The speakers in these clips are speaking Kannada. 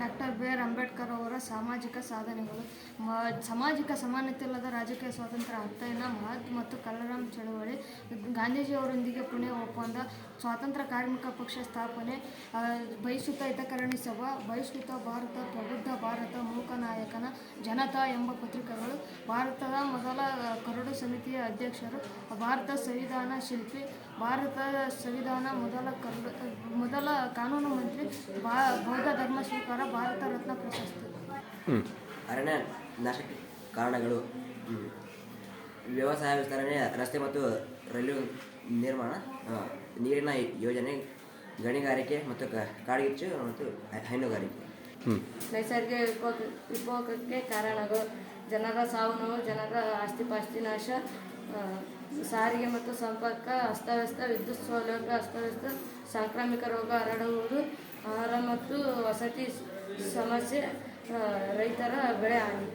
ಡಾಕ್ಟರ್ ಬಿ ಆರ್ ಅಂಬೇಡ್ಕರ್ ಅವರ ಸಾಮಾಜಿಕ ಸಾಧನೆಗಳು. ಸಾಮಾಜಿಕ ಸಮಾನತೆ ಇಲ್ಲದ ರಾಜಕೀಯ ಸ್ವಾತಂತ್ರ್ಯ ಅರ್ಥೈನ ಮಹತ್ ಮತ್ತು ಕಲ್ಲರಾಮ್ ಚಳವಳಿ ಗಾಂಧೀಜಿಯವರೊಂದಿಗೆ ಪುಣೆ ಒಪ್ಪಂದ, ಸ್ವಾತಂತ್ರ್ಯ ಕಾರ್ಮಿಕ ಪಕ್ಷ ಸ್ಥಾಪನೆ ಬಹಿಷ್ಕೃತ ಹಿತಕರಣಿ ಸಭಾ, ಬಹಿಷ್ಕೃತ ಭಾರತ, ಪ್ರಬುದ್ಧ ಭಾರತ, ಮೂಕ ನಾಯಕನ ಜನತಾ ಎಂಬ ಪತ್ರಿಕೆಗಳು, ಭಾರತದ ಮೊದಲ ಕರಡು ಸಮಿತಿಯ ಅಧ್ಯಕ್ಷರು, ಭಾರತ ಸಂವಿಧಾನ ಶಿಲ್ಪಿ ಭಾರತದ ಸಂವಿಧಾನ ಮೊದಲ ಮೊದಲ ಕಾನೂನು ಮಂತ್ರಿ ಬಾ ಬೌದ್ಧ ಧರ್ಮ ಸ್ವೀಕಾರ ಭಾರತ ರತ್ನ ಪ್ರಶಸ್ತಿ. ಅರಣ್ಯ ನಾಶಕ್ಕೆ ಕಾರಣಗಳು ವ್ಯವಸಾಯ ವಿಸ್ತರಣೆ ರಸ್ತೆ ಮತ್ತು ರೈಲು ನಿರ್ಮಾಣ ನೀರಿನ ಯೋಜನೆ ಗಣಿಗಾರಿಕೆ ಮತ್ತು ಕಾಡ್ಗಿಚ್ಚು ಮತ್ತು ಹೈನುಗಾರಿಕೆ. ನೈಸರ್ಗಿಕ ವಿಕೋಪ ವಿಕೋಪಕ್ಕೆ ಕಾರಣಗಳು ಜನರ ಸಾವು ನೋವು ಜನರ ಆಸ್ತಿಪಾಸ್ತಿ ನಾಶ ಆ, ಸಾರಿಗೆ ಮತ್ತು ಸಂಪರ್ಕ ಅಸ್ತವ್ಯಸ್ತ ವಿದ್ಯುತ್ ಸೌಲಭ್ಯ ಅಸ್ತವ್ಯಸ್ತ ಸಾಂಕ್ರಾಮಿಕ ರೋಗ ಹರಡುವುದು ಆಹಾರ ಮತ್ತು ವಸತಿ ಸಮಸ್ಯೆ ರೈತರ ಬೆಳೆ ಹಾನಿ.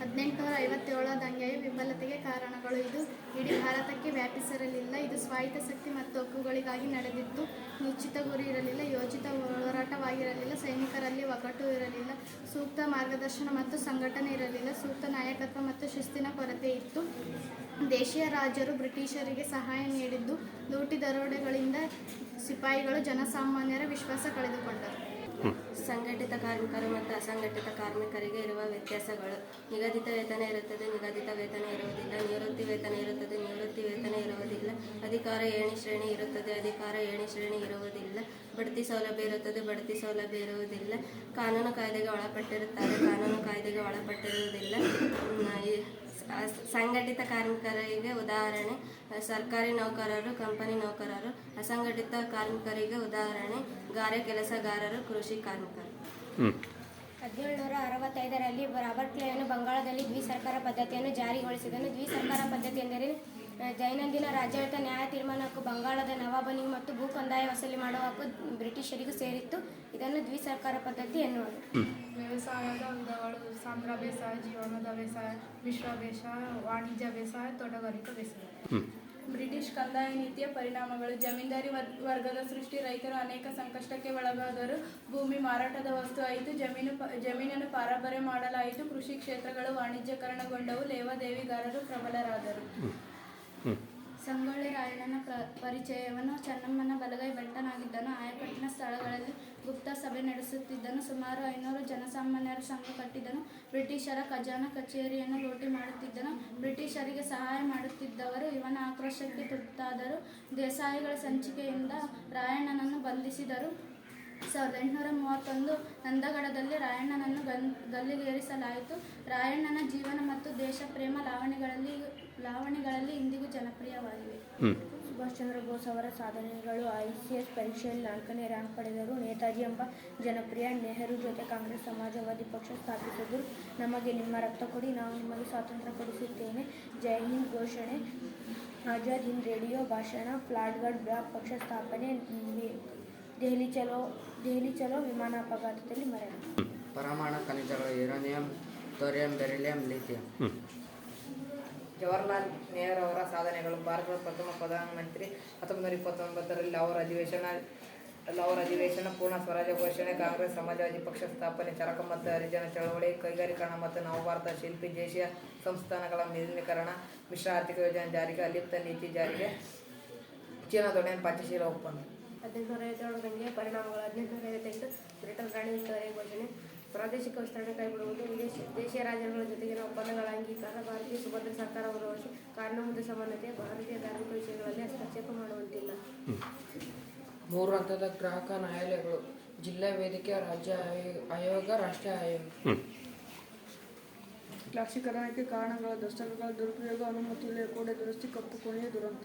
ಹದಿನೆಂಟುನೂರ ಐವತ್ತೇಳ ದಂಗೆಯ ವಿಫಲತೆಗೆ ಕಾರಣಗಳು ಇದು. ಇಡೀ ಭಾರತಕ್ಕೆ ವ್ಯಾಪಿಸಿರಲಿಲ್ಲ. ಇದು ಸ್ವಾಯತ್ತಶಕ್ತಿ ಮತ್ತು ಹಕ್ಕುಗಳಿಗಾಗಿ ನಡೆದಿತ್ತು ನಿಶ್ಚಿತ ಗುರಿ ಇರಲಿಲ್ಲ ಯೋಜಿತ ಹೋರಾಟವಾಗಿರಲಿಲ್ಲ ಸೈನಿಕರಲ್ಲಿ ಒಗ್ಗಟ್ಟು ಇರಲಿಲ್ಲ ಸೂಕ್ತ ಮಾರ್ಗದರ್ಶನ ಮತ್ತು ಸಂಘಟನೆ ಇರಲಿಲ್ಲ ಸೂಕ್ತ ನಾಯಕತ್ವ ಮತ್ತು ಶಿಸ್ತಿನ ಕೊರತೆ ಇತ್ತು. ದೇಶೀಯ ರಾಜರು ಬ್ರಿಟಿಷರಿಗೆ ಸಹಾಯ ನೀಡಿದ್ದು ಲೂಟಿ ದರೋಡೆಗಳಿಂದ ಸಿಪಾಯಿಗಳು ಜನಸಾಮಾನ್ಯರ ವಿಶ್ವಾಸ ಕಳೆದುಕೊಂಡರು. ಸಂಘಟಿತ ಕಾರ್ಮಿಕರು ಮತ್ತು ಅಸಂಘಟಿತ ಕಾರ್ಮಿಕರಿಗೆ ಇರುವ ವ್ಯತ್ಯಾಸಗಳು. ನಿಗದಿತ ವೇತನ ಇರುತ್ತದೆ ನಿಗದಿತ ವೇತನ ಇರುವುದಿಲ್ಲ ನಿವೃತ್ತಿ ವೇತನ ಇರುತ್ತದೆ ನಿವೃತ್ತಿ ವೇತನ ಇರುವುದಿಲ್ಲ. ಅಧಿಕಾರ ಏಣಿ ಶ್ರೇಣಿ ಇರುತ್ತದೆ ಅಧಿಕಾರ ಏಣಿ ಶ್ರೇಣಿ ಇರುವುದಿಲ್ಲ. ಬಡ್ತಿ ಸೌಲಭ್ಯ ಇರುತ್ತದೆ ಬಡ್ತಿ ಸೌಲಭ್ಯ ಇರುವುದಿಲ್ಲ. ಕಾನೂನು ಕಾಯ್ದೆಗೆ ಒಳಪಟ್ಟಿರುತ್ತಾರೆ ಕಾನೂನು ಕಾಯ್ದೆಗೆ ಒಳಪಟ್ಟಿರುವುದಿಲ್ಲ. ಸಂಘಟಿತ ಕಾರ್ಮಿಕರಿಗೆ ಉದಾಹರಣೆ ಸರ್ಕಾರಿ ನೌಕರರು ಕಂಪನಿ ನೌಕರರು ಅಸಂಘಟಿತ ಕಾರ್ಮಿಕರಿಗೆ ಉದಾಹರಣೆ ಗಾರೆ ಕೆಲಸಗಾರರು ಕೃಷಿ ಕಾರ್ಮಿಕರು. ಹದಿನೇಳುನೂರ ಅರವತ್ತೈದರಲ್ಲಿ ರಾಬರ್ಟ್ ಕ್ಲೇಯನ್ನು ಬಂಗಾಳದಲ್ಲಿ ದ್ವಿಸರ್ಕಾರ ಪದ್ಧತಿಯನ್ನು ಜಾರಿಗೊಳಿಸಿದನು. ದ್ವಿಸರ್ಕಾರ ಪದ್ಧತಿ ಎಂದರೆ ದೈನಂದಿನ ರಾಜ್ಯಾಡಳಿತ ನ್ಯಾಯ ತೀರ್ಮಾನಕ್ಕೂ ಬಂಗಾಳದ ನವಾಬನಿಗೆ ಮತ್ತು ಭೂ ಕಂದಾಯ ವಸೂಲಿ ಮಾಡುವ ಹಕ್ಕು ಬ್ರಿಟಿಷರಿಗೂ ಸೇರಿತ್ತು. ಇದನ್ನು ದ್ವಿಸರ್ಕಾರ ಪದ್ಧತಿ ಎನ್ನುವುದು ವ್ಯವಸಾಯದ ವಿಧಗಳು ಸಾಂದ್ರ ಬೇಸಾಯ ಜೀವನದ ಬೇಸಾಯ ಮಿಶ್ರ ಬೇಸಾಯ ವಾಣಿಜ್ಯ ಬೇಸಾಯ ತೋಟಗಾರಿಕಾ ಬೇಸಾಯ. ಬ್ರಿಟಿಷ್ ಕಂದಾಯ ನೀತಿಯ ಪರಿಣಾಮಗಳು. ಜಮೀನ್ದಾರಿ ವರ್- ವರ್ಗದ ಸೃಷ್ಟಿ ರೈತರು ಅನೇಕ ಸಂಕಷ್ಟಕ್ಕೆ ಒಳಗಾದರು. ಭೂಮಿ ಮಾರಾಟದ ವಸ್ತು ಆಯಿತು. ಜಮೀನು ಪ- ಜಮೀನನ್ನು ಪಾರಂಪರೆ ಮಾಡಲಾಯಿತು. ಕೃಷಿ ಕ್ಷೇತ್ರಗಳು ವಾಣಿಜ್ಯಕರಣಗೊಂಡವು. ಲೇವಾದೇವಿಗಾರರು ಪ್ರಬಲರಾದರು. ಸಂಗೊಳ್ಳಿ ರಾಯಣ್ಣನ ಪ್ರ, ಪರಿಚಯವನ್ನು ಚೆನ್ನಮ್ಮನ ಬಲಗೈ ಬೆಟ್ಟನಾಗಿದ್ದನು. ಆಯಕಟ್ಟಿನ ಸ್ಥಳಗಳಲ್ಲಿ ಗುಪ್ತ ಸಭೆ ನಡೆಸುತ್ತಿದ್ದನು. ಸುಮಾರು ಐನೂರು ಜನಸಾಮಾನ್ಯರ ಸಂಘ ಕಟ್ಟಿದನು ಬ್ರಿಟಿಷರ ಖಜಾನ ಕಚೇರಿಯನ್ನು ಲೂಟಿ ಮಾಡುತ್ತಿದ್ದನು. ಬ್ರಿಟಿಷರಿಗೆ ಸಹಾಯ ಮಾಡುತ್ತಿದ್ದವರು ಇವನ ಆಕ್ರೋಶಕ್ಕೆ ತುತ್ತಾದರು. ದೇಸಾಯಿಗಳ ಸಂಚಿಕೆಯಿಂದ ರಾಯಣ್ಣನನ್ನು ಬಂಧಿಸಿದರು. ಸಾವಿರದ ಎಂಟುನೂರ ಮೂವತ್ತೊಂದು ನಂದಗಡದಲ್ಲಿ ರಾಯಣ್ಣನನ್ನು ಗನ್ ಗಲ್ಲಿಗೇರಿಸಲಾಯಿತು. ರಾಯಣ್ಣನ ಜೀವನ ಮತ್ತು ದೇಶ ಪ್ರೇಮ ಲಾವಣಿಗಳಲ್ಲಿ ಲಾವಣಿಗಳಲ್ಲಿ ಇಂದಿಗೂ ಜನಪ್ರಿಯವಾಗಿವೆ. ಸುಭಾಷ್ ಚಂದ್ರ ಬೋಸ್ ಅವರ ಸಾಧನೆಗಳು ಐ ಸಿ ಎಸ್ ಪರೀಕ್ಷೆಯಲ್ಲಿ ನಾಲ್ಕನೇ ರ್ಯಾಂಕ್ ಪಡೆದರು ನೇತಾಜಿ ಎಂಬ ಜನಪ್ರಿಯ ನೆಹರು ಜೊತೆ ಕಾಂಗ್ರೆಸ್ ಸಮಾಜವಾದಿ ಪಕ್ಷ ಸ್ಥಾಪಿಸಿದರು ನಮಗೆ ನಿಮ್ಮ ರಕ್ತ ಕೊಡಿ ನಾವು ನಿಮಗೆ ಸ್ವಾತಂತ್ರ್ಯ ಕೊಡಿಸುತ್ತೇನೆ. ಜೈ ಹಿಂದ್ ಘೋಷಣೆ. ಆಜಾದ್ ಹಿಂದ್ ರೇಡಿಯೋ ಭಾಷಣ. ಫ್ಲಾಟ್ಗಾರ್ಡ್ ಬ್ಲಾಕ್ ಪಕ್ಷ ಸ್ಥಾಪನೆ. ದೆಹಲಿ ಚಲೋ ದೆಹಲಿ ಚಲೋ ವಿಮಾನ ಅಪಘಾತದಲ್ಲಿ ಮರಣ. ಪರಮಾಣು ಖನಿಜಗಳು uranium thorium beryllium lithium. Jawaharlal Nehru ಅವರ ಸಾಧನೆಗಳು ಭಾರತದ ಪ್ರಥಮ ಪ್ರಧಾನಮಂತ್ರಿ ಹತ್ತೊಂಬತ್ತು ನೂರ ಇಪ್ಪತ್ತೊಂಬತ್ತರಲ್ಲಿ ಅವರ ಅಧಿವೇಶನ ಅವರ ಅಧಿವೇಶನ ಪೂರ್ಣ ಸ್ವರಾಜ್ಯ ಘೋಷಣೆ ಕಾಂಗ್ರೆಸ್ ಸಮಾಜವಾದಿ ಪಕ್ಷ ಸ್ಥಾಪನೆ ಚರಕ ಮತ್ತು ಹರಿಜನ ಚಳವಳಿ ಕೈಗಾರಿಕರಣ ಮತ್ತು ನವಭಾರತ ಶಿಲ್ಪಿ ದೇಶೀಯ ಸಂಸ್ಥಾನಗಳ ನಿರ್ಮೀಕರಣ ಮಿಶ್ರ ಆರ್ಥಿಕ ಯೋಜನೆ ಜಾರಿಗೆ ಅಲಿಪ್ತ ನೀತಿ ಜಾರಿಗೆ ಚೀನಾದೊಡನೆ ಪಂಚಶೀಲ ಒಪ್ಪಂದ. ಹದಿನೆಂಟುನೂರ ಐವತ್ತೇಳು ದಂಗೆಯ ಪರಿಣಾಮಗಳು ಹದಿನೆಂಟುನೂರ ಐವತ್ತೆಂಟು ಬ್ರಿಟನ್ ರಾಣಿ ವಿಕ್ಟೋರಿಯಾ ಘೋಷಣೆ ಪ್ರಾದೇಶಿಕ ವಿಸ್ತರಣೆ ಕೈಬಿಡುವುದು ವಿದೇಶಿ ದೇಶೀಯ ರಾಜ್ಯಗಳ ಜೊತೆಗಿನ ಒಪ್ಪಂದಗಳ ಅಂಗೀಕಾರ ಭಾರತೀಯ ಸುಭದ್ರ ಸರ್ಕಾರ ಭರವಸೆ ಕಾನೂನು ಮತ್ತು ಸಮಾನತೆ ಭಾರತೀಯ ಧಾರ್ಮಿಕ ವಿಷಯಗಳಲ್ಲಿ ಹಸ್ತಕ್ಷೇಪ ಮಾಡುವಂತಿಲ್ಲ. ಮೂರು ಹಂತದ ಗ್ರಾಹಕ ನ್ಯಾಯಾಲಯಗಳು ಜಿಲ್ಲಾ ವೇದಿಕೆ ರಾಜ್ಯ ಆಯೋಗ- ಆಯೋಗ. ರಾಷ್ಟ್ರೀಯ ಆಯೋಗ ಲಕ್ಷೀಕರಣಕ್ಕೆ ಕಾರಣಗಳ ದಸ್ತಕಗಳ ದುರುಪಯೋಗ ಅನುಮತಿ ಇಲ್ಲದೆ ಕೂಡ ದುರಸ್ತಿ ಕಪ್ಪು ಕೊನೆಯ ದುರಂತ.